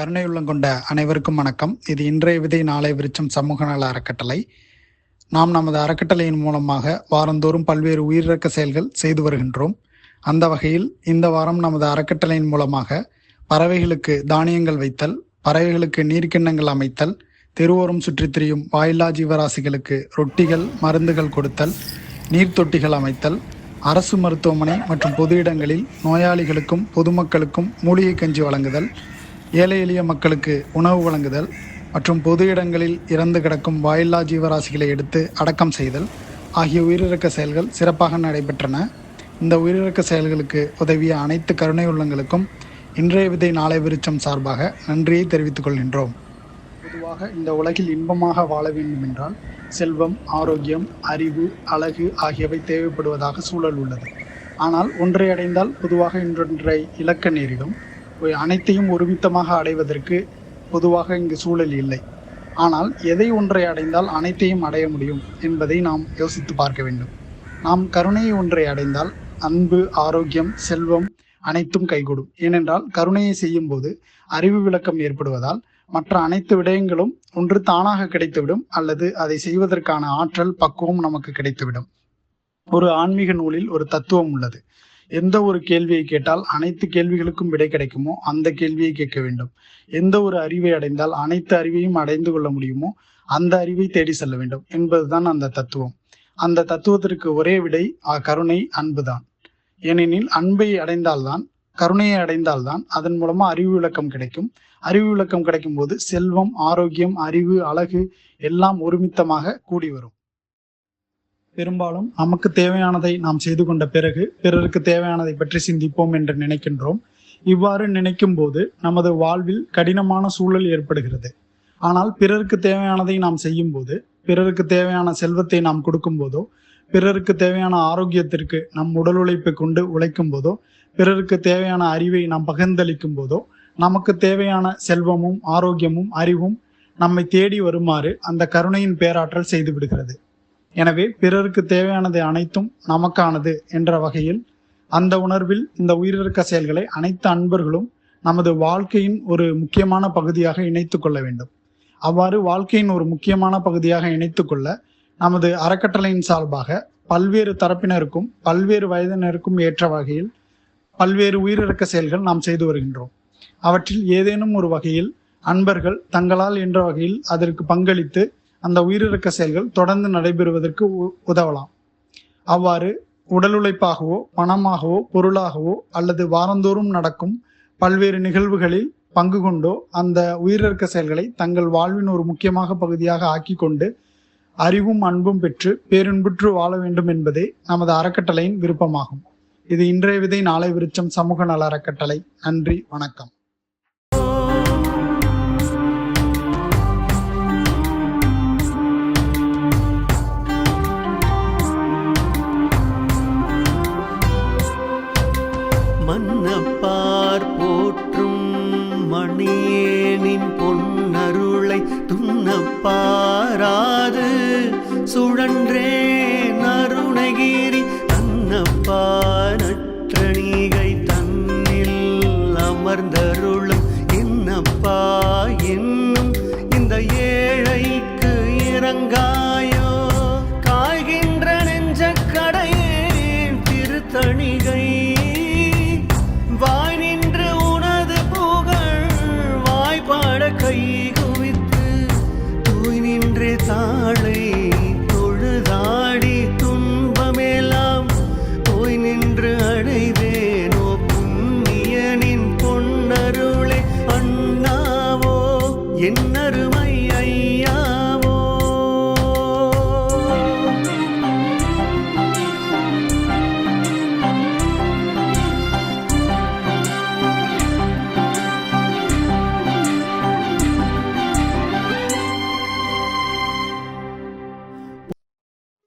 கருணையுள்ளம் கொண்ட அனைவருக்கும் வணக்கம். இது இன்றைய விதை நாளை விருச்சம் சமூக நல அறக்கட்டளை. நாம் நமது அறக்கட்டளையின் மூலமாக வாரந்தோறும் பல்வேறு உயிரிழக்க செயல்கள் செய்து வருகின்றோம். அந்த வகையில் இந்த வாரம் நமது அறக்கட்டளையின் மூலமாக பறவைகளுக்கு தானியங்கள் வைத்தல் பறவைகளுக்கு நீர்க்கிண்ணங்கள் அமைத்தல் தெருவோரம் சுற்றித் திரியும் வாயில்லா ஜீவராசிகளுக்கு ரொட்டிகள் மருந்துகள் கொடுத்தல் நீர்த்தொட்டிகள் அமைத்தல் அரசு மருத்துவமனை மற்றும் பொது இடங்களில் நோயாளிகளுக்கும் பொதுமக்களுக்கும் மூலிகை கஞ்சி வழங்குதல் ஏழை எளிய மக்களுக்கு உணவு வழங்குதல் மற்றும் பொது இடங்களில் இறந்து கிடக்கும் வாயில்லா ஜீவராசிகளை எடுத்து அடக்கம் செய்தல் ஆகிய உயிரிழக்க செயல்கள் சிறப்பாக நடைபெற்றன. இந்த உயிரிழக்க செயல்களுக்கு உதவிய அனைத்து கருணை உள்ளங்களுக்கும் இன்றைய விதை நாளை விருச்சம் சார்பாக நன்றியை தெரிவித்துக் கொள்கின்றோம். பொதுவாக இந்த உலகில் இன்பமாக வாழ வேண்டும் என்றால் செல்வம் ஆரோக்கியம் அறிவு அழகு ஆகியவை தேவைப்படுவதாக சூழல் உள்ளது. ஆனால் ஒன்றை அடைந்தால் பொதுவாக இன்றொன்றை இழக்க நேரிடும். அனைத்தையும் ஒருமித்தமாக அடைவதற்கு பொதுவாக இங்கு சூழல் இல்லை. ஆனால் எதை ஒன்றை அடைந்தால் அனைத்தையும் அடைய முடியும் என்பதை நாம் யோசித்து பார்க்க வேண்டும். நாம் கருணையை ஒன்றை அடைந்தால் அன்பு ஆரோக்கியம் செல்வம் அனைத்தும் கைகூடும். ஏனென்றால் கருணையை செய்யும் போது அறிவு விளக்கம் ஏற்படுவதால் மற்ற அனைத்து விடயங்களும் ஒன்று தானாக கிடைத்துவிடும் அல்லது அதை செய்வதற்கான ஆற்றல் பக்குவம் நமக்கு கிடைத்துவிடும். ஒரு ஆன்மீக நூலில் ஒரு தத்துவம் உள்ளது. எந்த ஒரு கேள்வியை கேட்டால் அனைத்து கேள்விகளுக்கும் விடை கிடைக்குமோ அந்த கேள்வியை கேட்க வேண்டும். எந்த ஒரு அறிவை அடைந்தால் அனைத்து அறிவையும் அடைந்து கொள்ள முடியுமோ அந்த அறிவை தேடி செல்ல வேண்டும். என்பதுதான் அந்த தத்துவம். அந்த தத்துவத்திற்கு ஒரே விடை கருணை அன்புதான் ஏனெனில் அன்பை அடைந்தால்தான் கருணையை அடைந்தால்தான் அதன் மூலமா அறிவு விளக்கம் கிடைக்கும். அறிவு விளக்கம் கிடைக்கும் போது செல்வம் ஆரோக்கியம் அறிவு அழகு எல்லாம் ஒருமித்தமாக கூடி வரும். பெரும்பாலும் நமக்கு தேவையானதை நாம் செய்து கொண்ட பிறகு பிறருக்கு தேவையானதை பற்றி சிந்திப்போம் என்று நினைக்கின்றோம். இவ்வாறு நினைக்கும் போது நமது வாழ்வில் கடினமான சூழல் ஏற்படுகிறது. ஆனால் பிறருக்கு தேவையானதை நாம் செய்யும் போது பிறருக்கு தேவையான செல்வத்தை நாம் கொடுக்கும் போதோ பிறருக்கு தேவையான ஆரோக்கியத்திற்கு நம் உடல் உழைப்பை கொண்டு உழைக்கும் போதோ பிறருக்கு தேவையான அறிவை நாம் பகிர்ந்தளிக்கும் போதோ நமக்கு தேவையான செல்வமும் ஆரோக்கியமும் அறிவும் நம்மை தேடி வருமாறு அந்த கருணையின் பேராற்றல் செய்து விடுகிறது. எனவே பிறருக்கு தேவையானது அனைத்தும் நமக்கானது என்ற வகையில் அந்த உணர்வில் இந்த உயிரிழக்க செயல்களை அனைத்து அன்பர்களும் நமது வாழ்க்கையின் ஒரு முக்கியமான பகுதியாக இணைத்து கொள்ள வேண்டும். அவ்வாறு வாழ்க்கையின் ஒரு முக்கியமான பகுதியாக இணைத்து கொள்ள நமது அறக்கட்டளையின் சார்பாக பல்வேறு தரப்பினருக்கும் பல்வேறு வயதினருக்கும் ஏற்ற வகையில் பல்வேறு உயிரிழக்க செயல்கள் நாம் செய்து வருகின்றோம். அவற்றில் ஏதேனும் ஒரு வகையில் அன்பர்கள் தங்களால் என்ற வகையில் அதற்கு பங்களித்து அந்த உயிரிழக்க செயல்கள் தொடர்ந்து நடைபெறுவதற்கு உதவலாம். அவ்வாறு உடல் உழைப்பாகவோ பணமாகவோ பொருளாகவோ அல்லது வாரந்தோறும் நடக்கும் பல்வேறு நிகழ்வுகளில் பங்கு கொண்டோ அந்த உயிரிழக்க செயல்களை தங்கள் வாழ்வின் ஒரு முக்கியமாக பகுதியாக ஆக்கி கொண்டு அறிவும் அன்பும் பெற்று பேரின்புற்று வாழ வேண்டும் என்பதே நமது அறக்கட்டளையின் விருப்பமாகும். இது இன்றைய விதை நாளை விருச்சம் சமூக நல அறக்கட்டளை. நன்றி வணக்கம். மன்னப்பார் போற்றும் மணியேனின் பொன்னருளை துண்ணப்பாராது சுழன்றே நருணகிரி தன்னப்பா நற்றணிகை தன்னில் அமர்ந்தருளும்